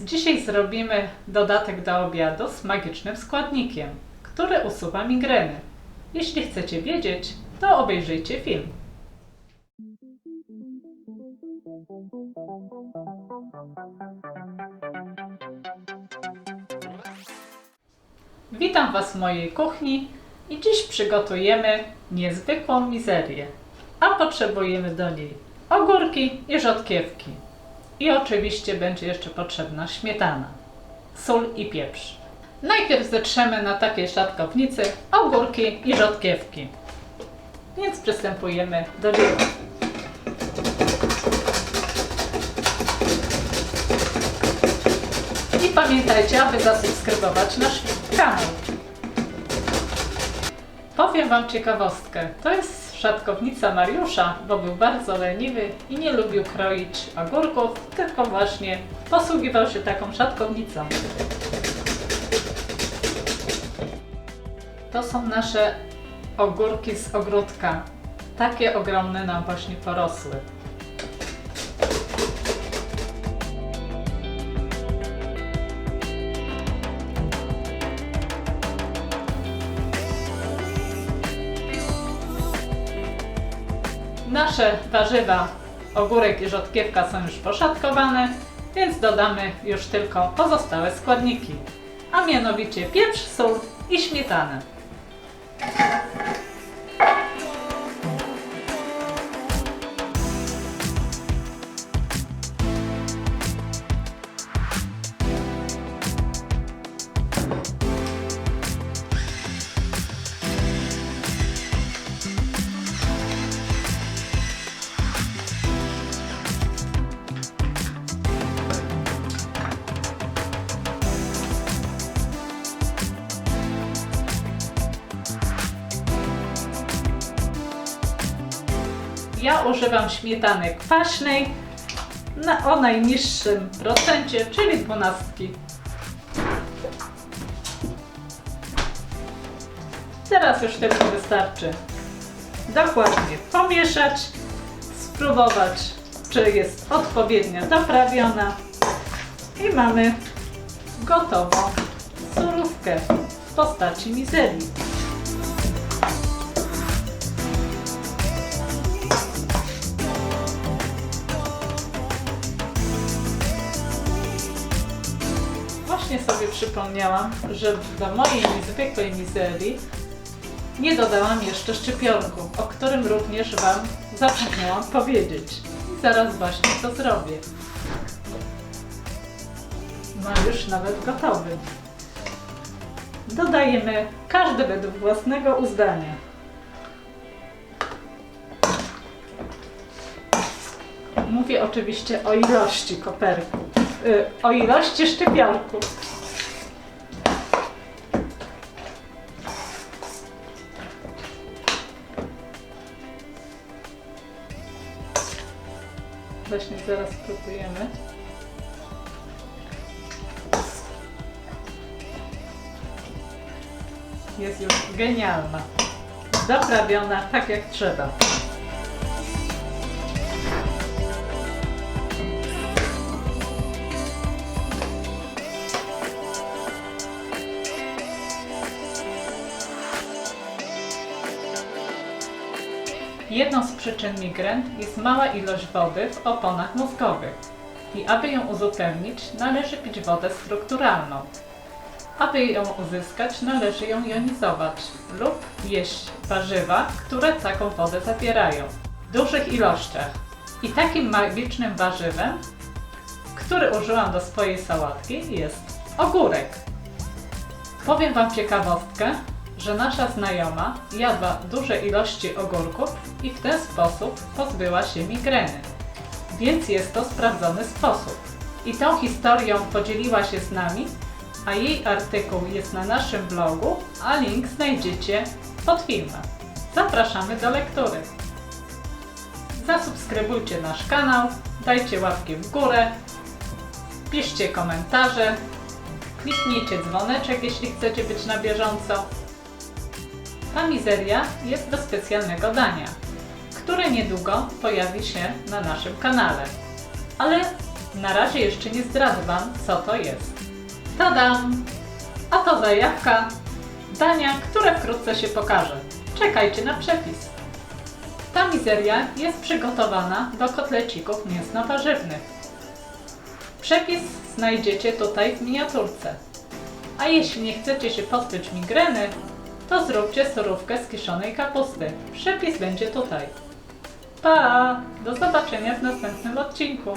Dzisiaj zrobimy dodatek do obiadu z magicznym składnikiem, który usuwa migreny. Jeśli chcecie wiedzieć, to obejrzyjcie film. Witam Was w mojej kuchni i dziś przygotujemy niezwykłą mizerię. A potrzebujemy do niej ogórki i rzodkiewki. I oczywiście będzie jeszcze potrzebna śmietana, sól i pieprz. Najpierw zetrzemy na takiej szatkownicy ogórki i rzodkiewki. Więc przystępujemy do dzieła. I pamiętajcie, aby zasubskrybować nasz kanał. Powiem Wam ciekawostkę. To jest szatkownica Mariusza, bo był bardzo leniwy i nie lubił kroić ogórków, tylko właśnie posługiwał się taką szatkownicą. To są nasze ogórki z ogródka. Takie ogromne nam właśnie porosły. Nasze warzywa, ogórek i rzodkiewka są już poszatkowane, więc dodamy już tylko pozostałe składniki, a mianowicie pieprz, sól i śmietanę. Ja używam śmietany kwaśnej na, o najniższym procencie, czyli dwunastki. Teraz już tylko wystarczy dokładnie pomieszać, spróbować, czy jest odpowiednio doprawiona i mamy gotową surówkę w postaci mizerii. Właśnie sobie przypomniałam, że do mojej niezwykłej mizerii nie dodałam jeszcze szczypiorku, o którym również Wam zapomniałam powiedzieć. I zaraz właśnie to zrobię. Ma już nawet gotowy. Dodajemy każdy według własnego uzdania. Mówię oczywiście o ilości koperku, o ilości szczypiorku. Właśnie zaraz spróbujemy. Jest już genialna. Zaprawiona tak jak trzeba. Jedną z przyczyn migren jest mała ilość wody w oponach mózgowych i aby ją uzupełnić należy pić wodę strukturalną. Aby ją uzyskać należy ją jonizować lub jeść warzywa, które taką wodę zawierają w dużych ilościach. I takim magicznym warzywem, który użyłam do swojej sałatki jest ogórek. Powiem Wam ciekawostkę, że nasza znajoma jadła duże ilości ogórków i w ten sposób pozbyła się migreny. Więc jest to sprawdzony sposób. I tą historią podzieliła się z nami, a jej artykuł jest na naszym blogu, a link znajdziecie pod filmem. Zapraszamy do lektury. Zasubskrybujcie nasz kanał, dajcie łapki w górę, piszcie komentarze, kliknijcie dzwoneczek, jeśli chcecie być na bieżąco. Ta mizeria jest do specjalnego dania, które niedługo pojawi się na naszym kanale. Ale Na razie jeszcze nie zdradzę Wam, co to jest. Tadam! A to zajawka dania, które wkrótce się pokaże. Czekajcie na przepis. Ta mizeria jest przygotowana do kotlecików mięsno-warzywnych. Przepis znajdziecie tutaj w miniaturce. A jeśli nie chcecie się pozbyć migreny, to zróbcie surówkę z kiszonej kapusty. Przepis będzie tutaj. Pa! Do zobaczenia w następnym odcinku.